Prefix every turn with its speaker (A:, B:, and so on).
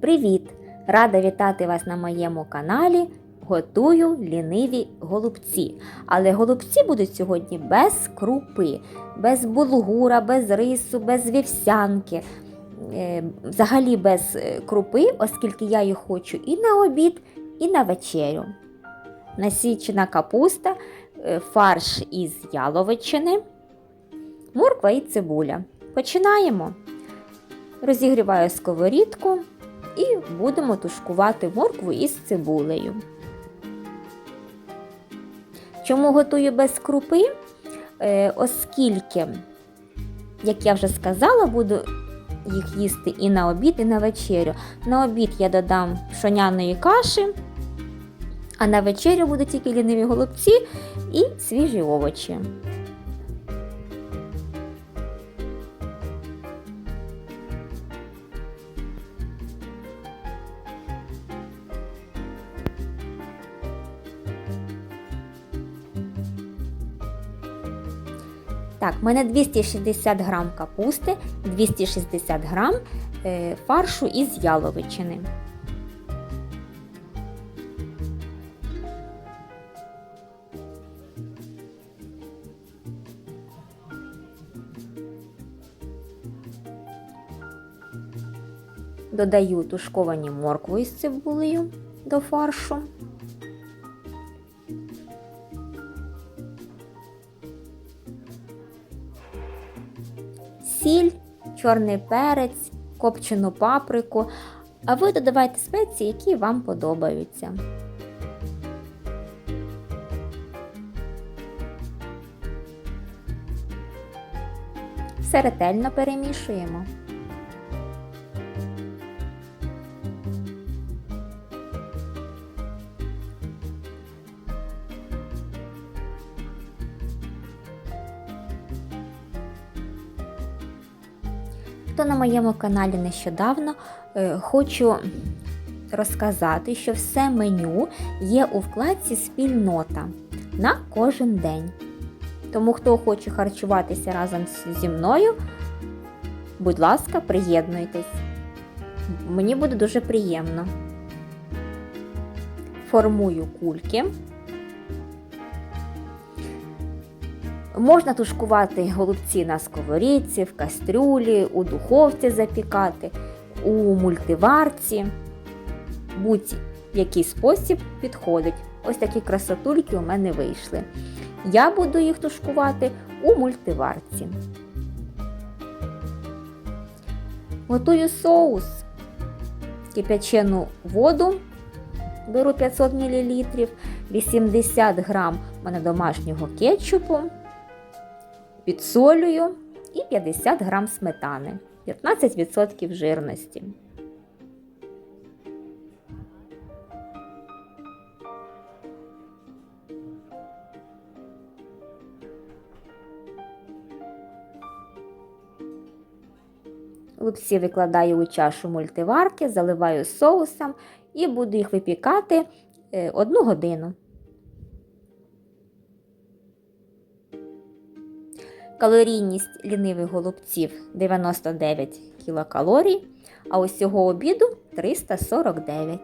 A: Привіт! Рада вітати вас на моєму каналі. Готую ліниві голубці. Але голубці будуть сьогодні без крупи, без булгура, без рису, без вівсянки. Е, Взагалі без е, крупи, оскільки я їх хочу і на обід, і на вечерю. Насічена капуста, е, фарш із яловичини, морква і цибуля. Починаємо. Розігріваю сковорідку і будемо тушкувати моркву із цибулею. Чому готую без крупи? Е, оскільки, як я вже сказала, буду їх їсти і на обід, і на вечерю. На обід я додам пшоняної каші, а на вечерю будуть тільки ліниві голубці і свіжі овочі. Так, в мене 260 грам капусти, 260 грам е, фаршу із яловичини. Додаю тушковані моркву із цибулею до фаршу. Сіль, чорний перець, копчену паприку, а ви додавайте спеції, які вам подобаються. Все ретельно перемішуємо. Хто на моєму каналі нещодавно, е, хочу розказати, що все меню є у вкладці Спільнота на кожен день. Тому, хто хоче харчуватися разом зі мною, будь ласка, приєднуйтесь. Мені буде дуже приємно. Формую кульки. Можна тушкувати голубці на сковорідці, в кастрюлі, у духовці запікати, у мультиварці. Будь-який спосіб підходить. Ось такі красотульки у мене вийшли. Я буду їх тушкувати у мультиварці. Готую соус. Кипячену воду беру 500 мл, 80 г мене домашнього кетчупу підсолюю і 50 грам сметани, 15% жирності. Лупці викладаю у чашу мультиварки, заливаю соусом і буду їх випікати е, одну годину. Калорійність лінивих голубців 99 кілокалорій, а усього обіду 349.